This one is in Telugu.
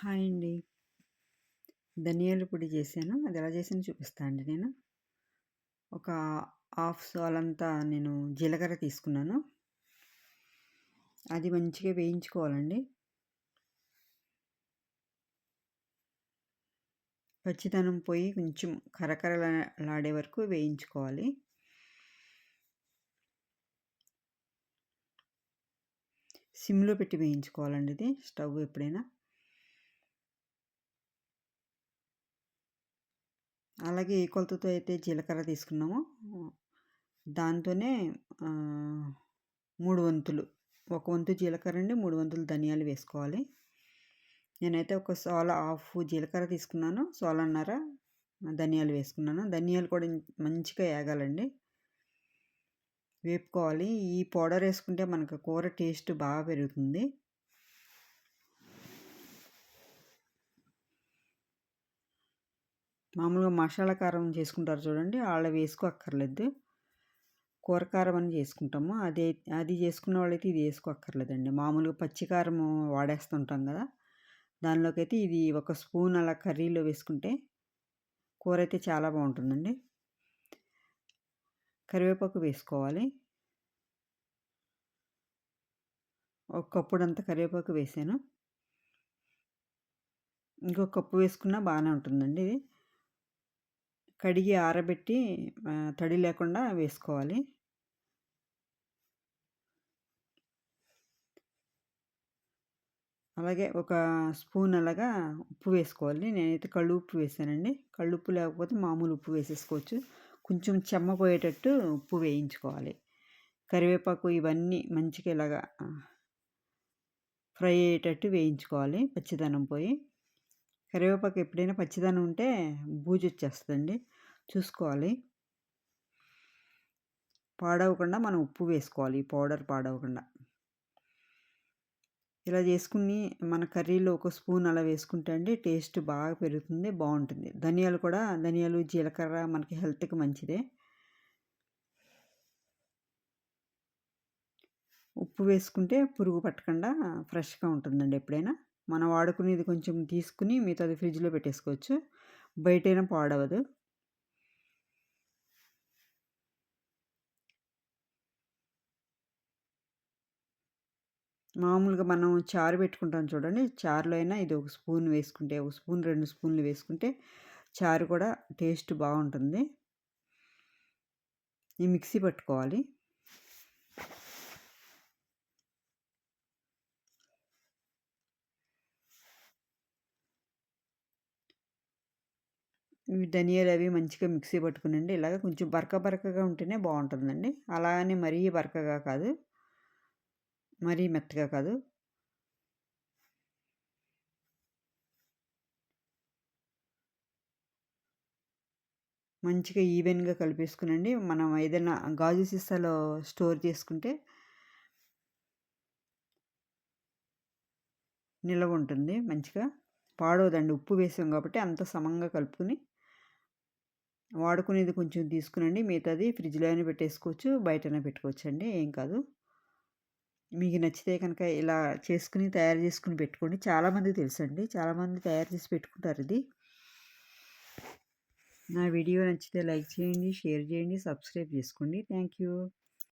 హాయ్ అండి. ధనియాల పొడి చేశాను. అది ఎలా చేసాను చూపిస్తా అండి నేను. ఒక హాఫ్ స్పూనంతా నేను జీలకర్ర తీసుకున్నాను. అది మంచిగా వేయించుకోవాలండి. పచ్చిదనం పోయి కొంచెం కరకరలాడే వరకు వేయించుకోవాలి. సిమ్‌లో పెట్టి వేయించుకోవాలండి ఇది స్టవ్ ఎప్పుడైనా. అలాగే ఏ కొలతతో అయితే జీలకర్ర తీసుకున్నామో దాంతోనే మూడు వంతులు. ఒక వంతు జీలకర్ర అండి మూడు వంతులు ధనియాలు వేసుకోవాలి. నేనైతే ఒక సోల హాఫ్ జీలకర్ర తీసుకున్నాను సోలన్నర ధనియాలు వేసుకున్నాను. ధనియాలు కూడా మంచిగా వేగాలండి వేపుకోవాలి. ఈ పౌడర్ వేసుకుంటే మనకు కూర టేస్ట్ బాగా పెరుగుతుంది. మామూలుగా మసాలా కారం చేసుకుంటారు చూడండి. వాళ్ళ వేసుకోక్కర్లేదు. కూర కారం అని చేసుకుంటాము. అదే అది చేసుకున్న వాళ్ళైతే ఇది వేసుకో అక్కర్లేదండి మామూలుగా పచ్చికారం వాడేస్తుంటాం కదా. దానిలోకి అయితే ఇది ఒక స్పూన్ అలా కర్రీలో వేసుకుంటే కూర అయితే చాలా బాగుంటుందండి. కరివేపాకు వేసుకోవాలి. ఒక కప్పుడంత కరివేపాకు వేసాను. ఇంకొక కప్పు వేసుకున్నా బాగానే ఉంటుందండి ఇది. కడిగి ఆరబెట్టి తడి లేకుండా వేసుకోవాలి. అలాగే ఒక స్పూన్ అలాగా ఉప్పు వేసుకోవాలి. నేనైతే కళ్ళు ఉప్పు వేసానండి. కళ్ళు ఉప్పు లేకపోతే మామూలు ఉప్పు వేసేసుకోవచ్చు. కొంచెం చెమ్మ పోయేటట్టు ఉప్పు వేయించుకోవాలి. కరివేపాకు ఇవన్నీ మంచిగా ఇలాగా ఫ్రై అయ్యేటట్టు వేయించుకోవాలి. పచ్చిదనం పోయి. కరివేపాకు ఎప్పుడైనా పచ్చిదనం ఉంటే బూజు వచ్చేస్తుందండి చూసుకోవాలి. పాడవకుండా మనం ఉప్పు వేసుకోవాలి. పౌడర్ పాడవకుండా ఇలా చేసుకుని మన కర్రీలో ఒక స్పూన్ అలా వేసుకుంటే అండి టేస్ట్ బాగా పెరుగుతుంది బాగుంటుంది. ధనియాలు కూడా ధనియాలు జీలకర్ర మనకి హెల్త్కి మంచిదే. ఉప్పు వేసుకుంటే పురుగు పట్టకుండా ఫ్రెష్గా ఉంటుందండి ఎప్పుడైనా. మనం వాడుకునేది కొంచెం తీసుకుని మిగతాది ఫ్రిడ్జ్లో పెట్టేసుకోవచ్చు. బయటైనా పాడవదు. మామూలుగా మనం చారు పెట్టుకుంటాం చూడండి. చారులో అయినా ఇది ఒక స్పూన్ వేసుకుంటే ఒక స్పూన్ రెండు స్పూన్లు వేసుకుంటే చారు కూడా టేస్ట్ బాగుంటుంది. ఈ మిక్సీ పట్టుకోవాలి. ధనియాలు అవి మంచిగా మిక్సీ పట్టుకునండి. ఇలాగ కొంచెం బరక బరకగా ఉంటేనే బాగుంటుందండి. అలానే మరీ బరకగా కాదు. మరీ మెత్తగా కాదు. మంచిగా ఈవెన్గా కలిపేసుకునండి. మనం ఏదైనా గాజు సీసాలో స్టోర్ చేసుకుంటే నిల్వ ఉంటుంది మంచిగా. పాడవదండి. ఉప్పు వేసాం కాబట్టి అంత సమంగా కలుపుకుని వాడుకునేది కొంచెం తీసుకునండి. మిగతాది ఫ్రిడ్జ్లోనే పెట్టేసుకోవచ్చు బయటనే పెట్టుకోవచ్చు అండి ఏం కాదు. మీకు నచ్చితే కనుక ఇలా చేసుకుని తయారు చేసుకుని పెట్టుకోండి. చాలామందికి తెలుసండి. చాలామంది తయారు చేసి పెట్టుకుంటారు ఇది. నా వీడియో నచ్చితే లైక్ చేయండి షేర్ చేయండి సబ్స్క్రైబ్ చేసుకోండి. Thank you.